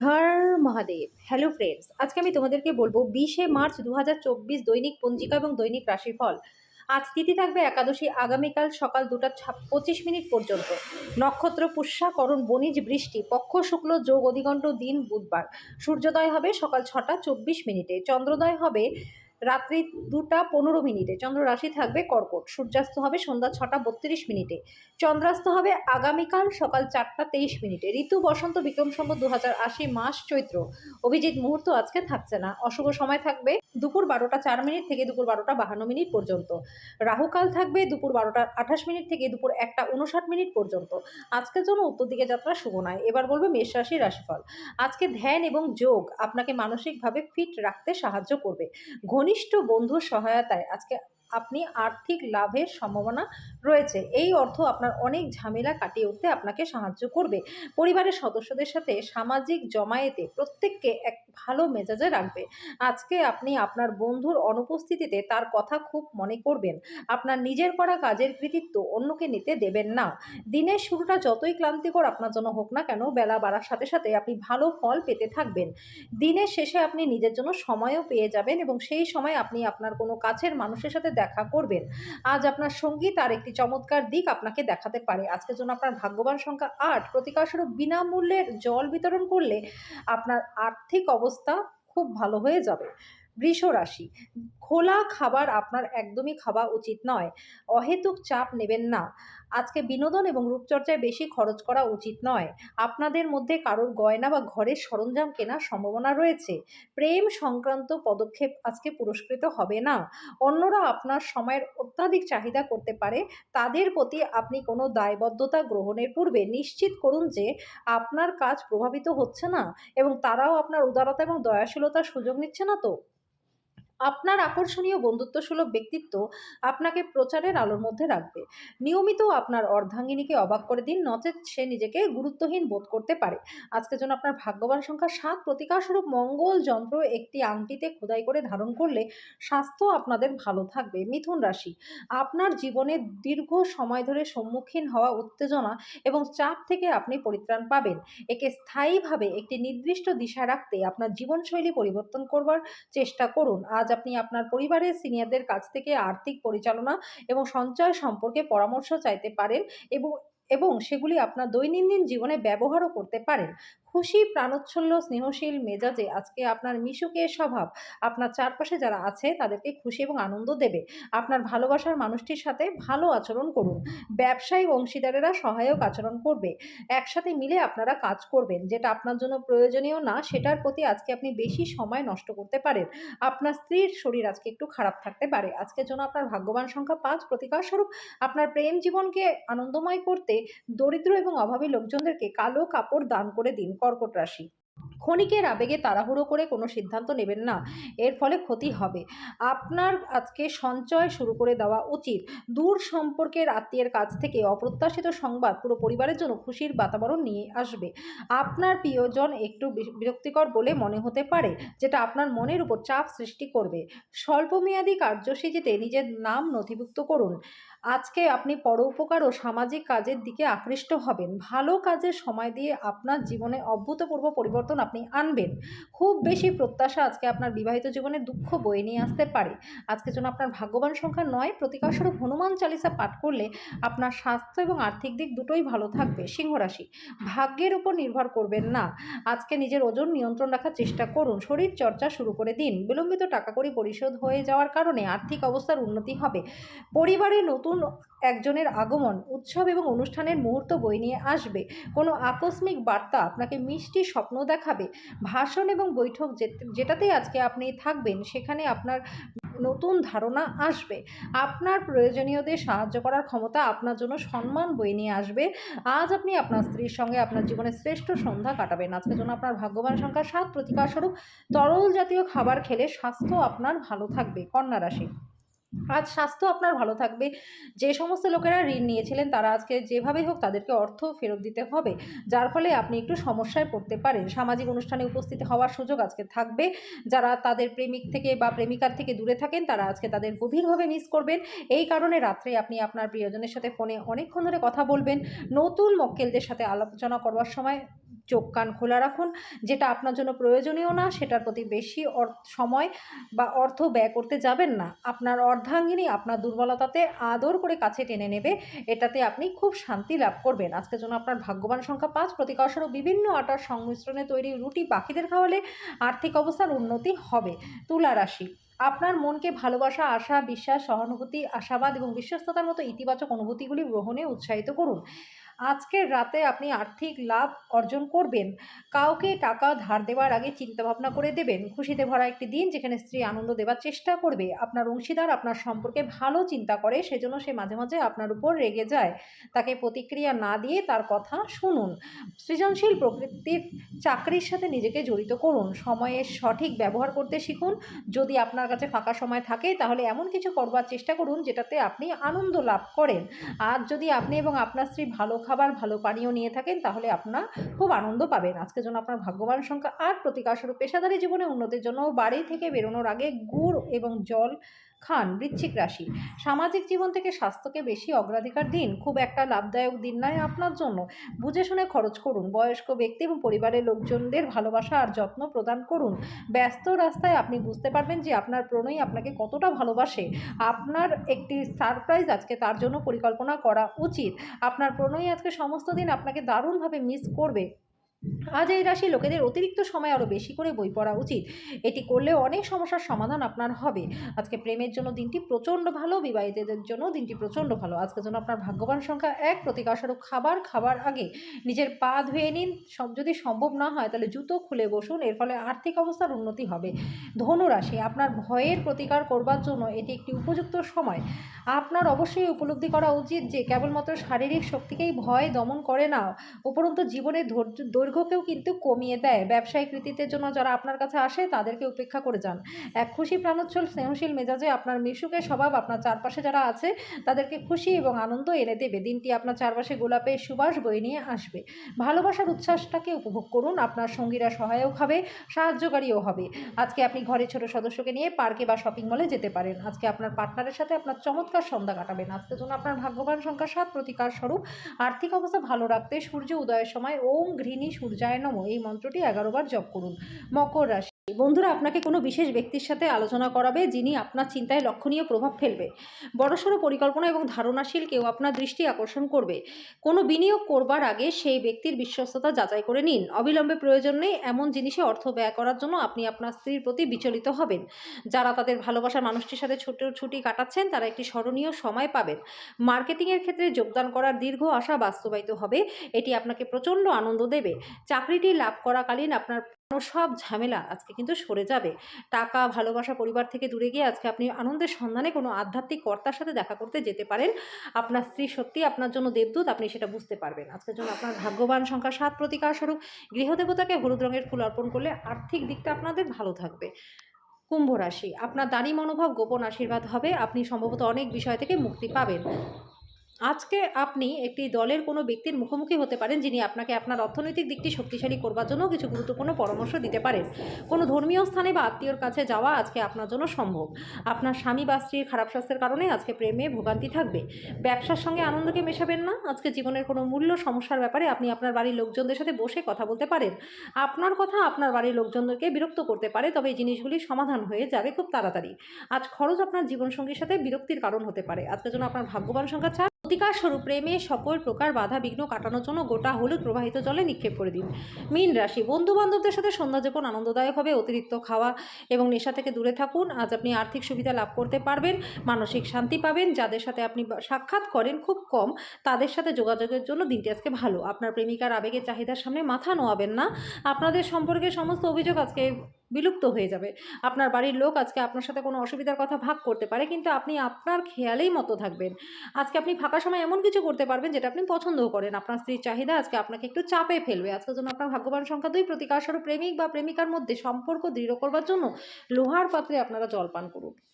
হর Mahadev. Hello friends আজকে আমি তোমাদেরকে বলব বিশে মার্চ দু হাজার চব্বিশ দৈনিক পঞ্জিকা এবং দৈনিক রাশিফল। আজ তিথি থাকবে একাদশী, আগামীকাল সকাল দুটা পঁচিশ মিনিট পর্যন্ত। নক্ষত্র পুষ্যা, করণ, বণিজ, বৃষ্টি, পক্ষ, শুক্ল, যোগ, অধিকণ্ঠ, দিন, বুধবার। সূর্যোদয় হবে সকাল ছটা চব্বিশ মিনিটে। চন্দ্রোদয় হবে রাত্রি দুটা পনেরো মিনিটে। চন্দ্র রাশি থাকবে কর্কট। সূর্যাস্ত হবে সন্ধ্যা ছটা বত্রিশ মিনিটে। চন্দ্রাস্ত হবে আগামীকাল সকাল চারটা তেইশ মিনিটে। ঋতু, বসন্ত, বিক্রম সম্বত দু আশি মাস চৈত্র। অভিজিৎ মুহূর্ত আজকে থাকছে না। অশুভ সময় থাকবে দুপুর বারোটা চার মিনিট থেকে দুপুর বারোটা বাহান্ন মিনিট পর্যন্ত। রাহুকাল থাকবে দুপুর বারোটা আঠাশ মিনিট থেকে দুপুর একটা উনষাট মিনিট পর্যন্ত। আজকের জন্য উত্তর দিকে যাত্রা শুভ নয়। এবার বলব মেষ রাশি রাশিফল। আজকে ধ্যান এবং যোগ আপনাকে মানসিকভাবে ফিট রাখতে সাহায্য করবে। ঘনিষ্ঠ বন্ধুর সহায়তায় আজকে আপনি আর্থিক লাভের সম্ভাবনা রয়েছে। এই অর্থ আপনার অনেক ঝামেলা কাটিয়ে উঠতে আপনাকে সাহায্য করবে। পরিবারের সদস্যদের সাথে সামাজিক জমায়েতে প্রত্যেককে এক ভালো মেজাজে রাখবে। আজকে আপনি আপনার বন্ধুর অনুপস্থিতিতে তার কথা খুব মনে করবেন। আপনার নিজের করা কাজের কৃতিত্ব অন্যকে নিতে দেবেন না। দিনের শুরুটা যতই ক্লান্তিকর আপনার জন্য হোক না কেন, বেলা বাড়ার সাথে সাথে আপনি ভালো ফল পেতে থাকবেন। দিনের শেষে আপনি নিজের জন্য সময়ও পেয়ে যাবেন এবং সেই সময় আপনি আপনার কোনো কাছের মানুষের সাথে দেখা করবেন। আজ আপনার সঙ্গী তার একটি চমৎকার দিক আপনাকে দেখাতে পারে। আজকের জন্য আপনার ভাগ্যবান সংখ্যা আট। প্রতিকারস্বরূপ বিনামূল্যের জল বিতরণ করলে আপনার আর্থিক অবস্থা খুব ভালো হয়ে যাবে। বৃষ রাশি। খোলা খাবার আপনার একদমই খাওয়া উচিত নয়। অহেতুক চাপ নেবেন না। আজকে বিনোদন এবং রূপচর্চায় বেশি খরচ করা উচিত নয়। আপনাদের মধ্যে কারোর গয়না বা ঘরের সরঞ্জাম কেনার সম্ভাবনা রয়েছে। প্রেম সংক্রান্ত পদক্ষেপ আজকে পুরস্কৃত হবে না। অন্যরা আপনার সময়ের অত্যাধিক চাহিদা করতে পারে। তাদের প্রতি আপনি কোনো দায়বদ্ধতা গ্রহণের পূর্বে নিশ্চিত করুন যে আপনার কাজ প্রভাবিত হচ্ছে না এবং তারাও আপনার উদারতা এবং দয়াশীলতার সুযোগ নিচ্ছে না তো। আপনার আকর্ষণীয় বন্ধুত্বসুলভ ব্যক্তিত্ব আপনাকে প্রচারের আলোর মধ্যে রাখবে। নিয়মিত আপনার অর্ধাঙ্গিনীকে অবাক করে দিন, নচেত সে নিজেকে গুরুত্বহীন বোধ করতে পারে। আজকের জন্য আপনার ভাগ্যবান সংখ্যা সাত প্রতিকারস্বরূপ মঙ্গল যন্ত্র একটি আংটিতে খোদাই করে ধারণ করলে স্বাস্থ্য আপনাদের ভালো থাকবে। মিথুন রাশি, আপনার জীবনে দীর্ঘ সময় ধরে সম্মুখীন হওয়া উত্তেজনা এবং চাপ থেকে আপনি পরিত্রাণ পাবেন। একে স্থায়ীভাবে একটি নির্দিষ্ট দিশা রাখতে আপনার জীবনশৈলী পরিবর্তন করবার চেষ্টা করুন। আজ আপনি আপনার পরিবারের সিনিয়রদের কাছ থেকে আর্থিক পরিচালনা এবং সঞ্চয় সম্পর্কে পরামর্শ চাইতে পারেন এবং এবং সেগুলি আপনার দৈনন্দিন জীবনে ব্যবহারও করতে পারেন। খুশি, প্রাণোচ্ছল্য, স্নেহশীল মেজাজে আজকে আপনার মিশুকে স্বভাব, আপনার চারপাশে যারা আছে তাদেরকে খুশি এবং আনন্দ দেবে। আপনার ভালোবাসার মানুষটির সাথে ভালো আচরণ করুন। ব্যবসায়ী অংশীদারেরা সহায়ক আচরণ করবে। একসাথে মিলে আপনারা কাজ করবেন। যেটা আপনার জন্য প্রয়োজনীয় না, সেটার প্রতি আজকে আপনি বেশি সময় নষ্ট করতে পারেন। আপনার স্ত্রীর শরীর আজকে একটু খারাপ থাকতে পারে। আজকের জন্য আপনার ভাগ্যবান সংখ্যা পাঁচ প্রতিকার স্বরূপ আপনার প্রেম জীবনকে আনন্দময় করতে, দরিদ্র এবং অভাবী লোকজনদেরকে কালো কাপড় দান করে দিন। কর্কট রাশি। ক্ষণিকের আবেগে তাড়াহুড়ো করে কোনো সিদ্ধান্ত নেবেন না। এর ফলে ক্ষতি হবে। আপনার আজকে সঞ্চয় শুরু করে দেওয়া উচিত। দূর সম্পর্কের আত্মীয়ের কাছ থেকে অপ্রত্যাশিত সংবাদ পুরো পরিবারের জন্য খুশির বাতাবরণ নিয়ে আসবে। আপনার প্রিয়জন একটু বিরক্তিকর বলে মনে হতে পারে, যেটা আপনার মনের উপর চাপ সৃষ্টি করবে। স্বল্পমেয়াদী কার্যসূচিতে নিজের নাম নথিভুক্ত করুন। আজকে আপনি পরোপকার ও সামাজিক কাজের দিকে আকৃষ্ট হবেন। ভালো কাজে সময় দিয়ে আপনার জীবনে অভূতপূর্ব পরিবর্তন আপনি আনবেন। খুব বেশি প্রত্যাশা আজকে আপনার বিবাহিত জীবনে দুঃখ বয়ে নিয়ে আসতে পারে। আজকের জন্য আপনার ভাগ্যবান সংখ্যা নয় প্রতিকারস্বরূপ হনুমান চালিসা পাঠ করলে আপনার স্বাস্থ্য এবং আর্থিক দিক দুটোই ভালো থাকবে সিংহ রাশি। ভাগ্যের উপর নির্ভর করবেন না। আজকে নিজের ওজন নিয়ন্ত্রণ রাখার চেষ্টা করুন। শরীর চর্চা শুরু করে দিন। বিলম্বিত টাকা কড়ি পরিশোধ হয়ে যাওয়ার কারণে আর্থিক অবস্থার উন্নতি হবে। পরিবারে নতুন একজনের আগমন, উৎসব এবং অনুষ্ঠানের মুহূর্ত বই নিয়ে আসবে। কোনো আকস্মিক বার্তা আপনাকে মিষ্টি স্বপ্ন দেখাবে। ভাষণ এবং বৈঠক যে- যেটাতেই আজকে আপনি থাকবেন, সেখানে আপনার নতুন ধারণা আসবে। আপনার প্রয়োজনীয়দের সাহায্য করার ক্ষমতা আপনার জন্য সম্মান বয়ে নিয়ে আসবে। আজ আপনি আপনার স্ত্রীর সঙ্গে আপনার জীবনের শ্রেষ্ঠ সন্ধ্যা কাটাবেন। আজকের জন্য আপনার ভাগ্যবান সংখ্যা সাত প্রতিকার স্বরূপ তরল জাতীয় খাবার খেলে স্বাস্থ্য আপনার ভালো থাকবে। কন্যা রাশি আজ স্বাস্থ্য আপনার ভালো থাকবে। যে সমস্ত লোকেরা ঋণ নিয়েছিলেন, তারা আজকে যেভাবেই হোক তাদেরকে অর্থ ফেরত দিতে হবে, যার ফলে আপনি একটু সমস্যায় পড়তে পারেন। সামাজিক অনুষ্ঠানে উপস্থিত হওয়ার সুযোগ আজকে থাকবে। যারা তাদের প্রেমিক থেকে বা প্রেমিকার থেকে দূরে থাকেন, তারা আজকে তাদের গভীরভাবে মিস করবেন। এই কারণে রাত্রে আপনি আপনার প্রিয়জনের সাথে ফোনে অনেকক্ষণ ধরে কথা বলবেন। নতুন মক্কেলদের সাথে আলোচনা করবার সময় চোখ কান খোলা রাখুন। যেটা আপনার জন্য প্রয়োজনীয় না, সেটার প্রতি বেশি সময় বা অর্থ ব্যয় করতে যাবেন না। আপনার অর্ধাঙ্গিনী আপনার দুর্বলতাতে আদর করে কাছে টেনে নেবে। এটাতে আপনি খুব শান্তি লাভ করবেন। আজকের জন্য আপনার ভাগ্যবান সংখ্যা পাঁচ। প্রতিকর্ষণও বিভিন্ন আটার সংমিশ্রণে তৈরি রুটি পাখিদের খাওয়ালে আর্থিক অবস্থার উন্নতি হবে। তুলা রাশি। আপনার মনকে ভালোবাসা, আশা, বিশ্বাস, সহানুভূতি, আশাবাদ এবং বিশ্বস্ততার মতো ইতিবাচক অনুভূতিগুলি গ্রহণে উৎসাহিত করুন। আজকের রাতে আপনি আর্থিক লাভ অর্জন করবেন। কাউকে টাকা ধার দেওয়ার আগে চিন্তা ভাবনা করে দেবেন। খুশিতে ভরা একটি দিন যেখানে স্ত্রী আনন্দ দেওয়ার চেষ্টা করবে। আপনার অংশীদার আপনার সম্পর্কে ভালো চিন্তা করে, সেজন্য সে মাঝে মাঝে আপনার উপর রেগে যায়। তাকে প্রতিক্রিয়া না দিয়ে তার কথা শুনুন। সৃজনশীল প্রকৃতির চাকরির সাথে নিজেকে জড়িত করুন। সময়ের সঠিক ব্যবহার করতে শিখুন। যদি আপনার কাছে ফাঁকা সময় থাকে, তাহলে এমন কিছু করবার চেষ্টা করুন যেটাতে আপনি আনন্দ লাভ করেন। আর যদি আপনি এবং আপনার স্ত্রী ভালো খাবার, ভালো পানীয় নিয়ে থাকেন, তাহলে আপনার খুব আনন্দ পাবেন। আজকের জন্য আপনার ভাগ্যবান সংখ্যা আট প্রতিকারস্বরূপ, পেশাদারী জীবনে উন্নতির জন্য বাড়ি থেকে বেরোনোর আগে গুড় এবং জল খান বৃশ্চিক রাশি। সামাজিক জীবন থেকে স্বাস্থ্যকে বেশি অগ্রাধিকার দিন, খুব একটা লাভদায়ক দিন নয় আপনার জন্য। বুঝে শুনে খরচ করুন, বয়স্ক ব্যক্তি এবং পরিবারের লোকজনদের ভালোবাসা আর যত্ন প্রদান করুন। ব্যস্ত রাস্তায় আপনি বুঝতে পারবেন যে আপনার প্রণয়ী আপনাকে কতটা ভালোবাসে। আপনার একটি সারপ্রাইজ আজকে তার জন্য পরিকল্পনা করা উচিত। আপনার প্রণয়ী আজকে সমস্ত দিন আপনাকে দারুণভাবে মিস করবে। আজ এই রাশি লোকেদের অতিরিক্ত সময় আরও বেশি করে বই পড়া উচিত। এটি করলে অনেক সমস্যার সমাধান আপনার হবে। আজকে প্রেমের জন্য দিনটি প্রচণ্ড ভালো, বিবাহিতদের জন্য দিনটি প্রচণ্ড ভালো। আজকের জন্য আপনার ভাগ্যবান সংখ্যা এক প্রতিকারস্বরূপ খাবার খাবার আগে। নিজের পা ধুয়ে নিন। সব যদি সম্ভব না হয় তাহলে জুতো খুলে বসুন। এর ফলে আর্থিক অবস্থার উন্নতি হবে। ধনু রাশি, আপনার ভয়ের প্রতিকার করবার জন্য এটি একটি উপযুক্ত সময়। আপনার অবশ্যই উপলব্ধি করা উচিত যে, কেবলমাত্র শারীরিক শক্তিকেই ভয় দমন করে না। উপরন্তু জীবনের ধৈর্য দৈর্ঘ্যকেও কিন্তু কমিয়ে দেয়। ব্যবসায়িক কৃতিত্বের জন্য যারা আপনার কাছে আসে, তাদেরকে উপেক্ষা করে যান। এক খুশি প্রাণোচ্ছল, স্নেহশীল মেজাজে আপনার মিশুকের স্বভাব, আপনার চারপাশে যারা আছে, তাদেরকে খুশি এবং আনন্দ এনে দেবে। দিনটি আপনার চারপাশে গোলাপের সুবাস বয়ে নিয়ে আসবে। ভালোবাসার উচ্ছ্বাসটাকে উপভোগ করুন, আপনার সঙ্গীরা সহায়ক হবে, সাহায্যকারীও হবে। আজকে আপনি ঘরের ছোট সদস্যকে নিয়ে পার্কে বা শপিং মলে যেতে পারেন। আজকে আপনার পার্টনারের সাথে আপনার চমৎকার সন্ধ্যা কাটাবেন। আজকের জন্য আপনার ভাগ্যবান সংখ্যা সাত প্রতিকার স্বরূপ। আর্থিক অবস্থা ভালো রাখতে সূর্য উদয়ের সময় ওম ঘৃণী সূর্যায় নম। এই মন্ত্রটি এগারো বার জপ করুন। মকর রাশি বন্ধুরা, আপনাকে কোনো বিশেষ ব্যক্তির সাথে আলোচনা করাবে যিনি আপনার চিন্তায় লক্ষণীয় প্রভাব ফেলবে। বড়সড় পরিকল্পনা এবং ধারণাশীল কেউ আপনার দৃষ্টি আকর্ষণ করবে। কোনো বিনিয়োগ করবার আগে সেই ব্যক্তির বিশ্বস্ততা যাচাই করে নিন। অবিলম্বে প্রয়োজন নেই, এমন জিনিসে অর্থ ব্যয় করার জন্য আপনি আপনার স্ত্রীর প্রতি বিচলিত হবেন। যারা তাদের ভালোবাসার মানুষটির সাথে ছোট ছুটি কাটাচ্ছেন, তারা একটি স্মরণীয় সময় পাবেন। মার্কেটিংয়ের ক্ষেত্রে যোগদান করার দীর্ঘ আশা বাস্তবায়িত হবে। এটি আপনাকে প্রচণ্ড আনন্দ দেবে। চাকরিটি লাভ করাকালীন আপনার সব ঝামেলা আজকে কিন্তু সরে যাবে। টাকা, ভালোবাসা পরিবার থেকে দূরে গিয়ে আজকে আপনি আনন্দের সন্ধানে কোনো আধ্যাত্মিক কর্তার সাথে দেখা করতে যেতে পারেন। আপনার স্ত্রী সত্যি আপনার জন্য দেবদূত, আপনি সেটা বুঝতে পারবেন। আজকের জন্য আপনার ভাগ্যবান সংখ্যা সাত প্রতিকার স্বরূপ, গৃহদেবতাকে হলুদ রঙের ফুল অর্পণ করলে আর্থিক দিকটা আপনাদের ভালো থাকবে। কুম্ভ রাশি, আপনার দানি মনোভাব, গোপন আশীর্বাদ হবে। আপনি সম্ভবত অনেক বিষয় থেকে মুক্তি পাবেন। আজকে আপনি একটি দলের কোনো ব্যক্তির মুখোমুখি হতে পারেন যিনি আপনাকে আপনার অর্থনৈতিক দিকটি শক্তিশালী করবার জন্য কিছু গুরুত্বপূর্ণ পরামর্শ দিতে পারেন। কোনো ধর্মীয় স্থানে বা আত্মীয়র কাছে যাওয়া আজকে আপনার জন্য সম্ভব। আপনার স্বামী বা স্ত্রীর খারাপ স্বাস্থ্যের কারণে আজকে প্রেমে ভোগান্তি থাকবে। ব্যবসার সঙ্গে আনন্দকে মেশাবেন না। আজকে জীবনের কোনো মূল্য সমস্যার ব্যাপারে আপনি আপনার বাড়ির লোকজনদের সাথে বসে কথা বলতে পারেন। আপনার কথা আপনার বাড়ির লোকজনদেরকে বিরক্ত করতে পারে, তবে এই জিনিসগুলি সমাধান হয়ে যাবে খুব তাড়াতাড়ি। আজ খরচ আপনার জীবনসঙ্গীর সাথে বিরক্তির কারণ হতে পারে। আজকের জন্য আপনার ভাগ্যবান সংখ্যা চার প্রতিকার স্বরূপ প্রেমে সকল প্রকার বাধা বিঘ্ন কাটানোর জন্য গোটা হলুদ প্রবাহিত জলে নিক্ষেপ করে দিন। মীন রাশি বন্ধু বান্ধবদের সাথে সন্ধ্যা যাপন আনন্দদায়ক হবে, অতিরিক্ত খাওয়া এবং নেশা থেকে দূরে থাকুন। আজ আপনি আর্থিক সুবিধা লাভ করতে পারবেন, মানসিক শান্তি পাবেন, যাদের সাথে আপনি সাক্ষাৎ করেন খুব কম, তাদের সাথে যোগাযোগের জন্য দিনটি আজকে ভালো। আপনার প্রেমিকার আবেগের চাহিদার সামনে মাথা নোয়াবেন না। আপনাদের সম্পর্কে সমস্ত অভিযোগ আজকে বিলুপ্ত হয়ে যাবে। আপনার বাড়ির লোক আজকে আপনার সাথে কোনো অসুবিধার কথা ভাগ করতে পারে, কিন্তু আপনি আপনার খেয়ালেই মতো থাকবেন। আজকে আপনি ফাঁকা সময় এমন কিছু করতে পারবেন যেটা আপনি পছন্দ করেন। আপনার স্ত্রীর চাহিদা আজকে আপনাকে একটু চাপে ফেলবে। আজকের জন্য আপনার ভাগ্যবান সংখ্যা দুই প্রতিকার স্বরূপ প্রেমিক বা প্রেমিকার মধ্যে সম্পর্ক দৃঢ় করবার জন্য লোহার পাত্রে আপনারা জল পান করুন।